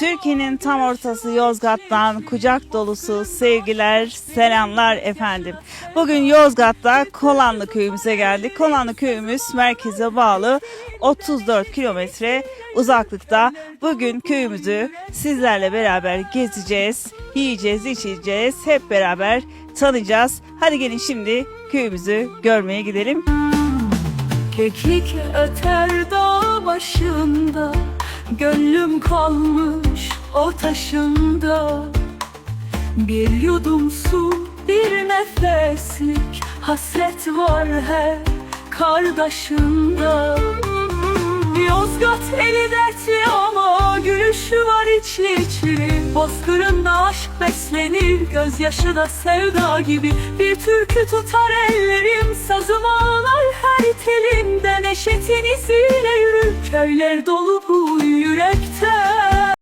Türkiye'nin tam ortası Yozgat'tan kucak dolusu sevgiler, selamlar efendim. Bugün Yozgat'ta Kolanlı köyümüze geldik. Kolanlı köyümüz merkeze bağlı 34 kilometre uzaklıkta. Bugün köyümüzü sizlerle beraber gezeceğiz, yiyeceğiz, içeceğiz, hep beraber tanıyacağız. Hadi gelin şimdi köyümüzü görmeye gidelim. Keklik öter dağ başında Gönlüm kalmış o taşında. Bir yudum su bir nefeslik. Hasret var her kardeşinde Yozgat eli dertli ama gülüşü var içli içli. Bozkırında aşk beslenir gözyaşı da sevda gibi. Bir türkü tutar ellerim sazım ağlar her telimde Neşetin iziyle yürür köyler dolu bu yürekte